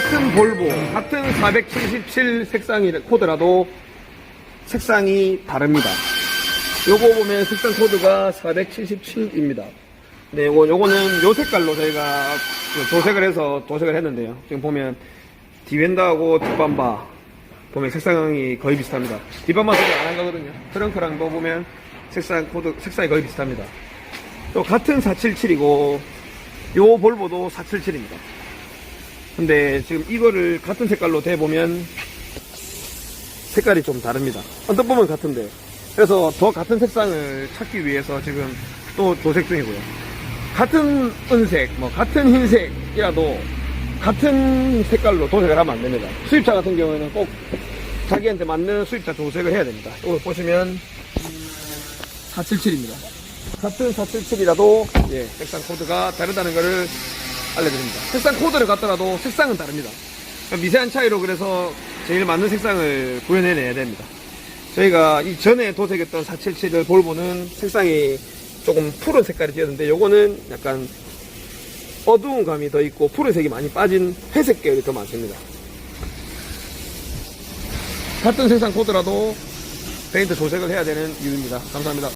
같은 볼보, 같은 477 색상이 코드라도 색상이 다릅니다. 요거 보면 색상 코드가 477입니다. 네, 요거, 요거는 요 색깔로 저희가 도색을 해서 도색을 했는데요. 지금 보면 디벤다하고 뒷밤바 보면 색상이 거의 비슷합니다. 뒷밤바 도색 안한 거거든요. 트렁크랑도 보면 색상 코드, 색상이 거의 비슷합니다. 또 같은 477이고 요 볼보도 477입니다. 근데 지금 이거를 같은 색깔로 대보면 색깔이 좀 다릅니다. 언뜻 보면 같은데. 그래서 더 같은 색상을 찾기 위해서 지금 또 도색 중이고요. 같은 은색, 뭐 같은 흰색이라도 같은 색깔로 도색을 하면 안 됩니다. 수입차 같은 경우에는 꼭 자기한테 맞는 수입차 도색을 해야 됩니다. 이거 보시면 477입니다. 같은 477이라도 예, 색상 코드가 다르다는 것을 알려드립니다. 색상 코드를 갖더라도 색상은 다릅니다. 그러니까 미세한 차이로 그래서 제일 맞는 색상을 구현해내야 됩니다. 저희가 이 전에 도색했던 477을 볼보는 색상이 조금 푸른 색깔이 띄었는데 요거는 약간 어두운 감이 더 있고 푸른색이 많이 빠진 회색 계열이 더 많습니다. 같은 색상 코드라도 페인트 도색을 해야 되는 이유입니다. 감사합니다.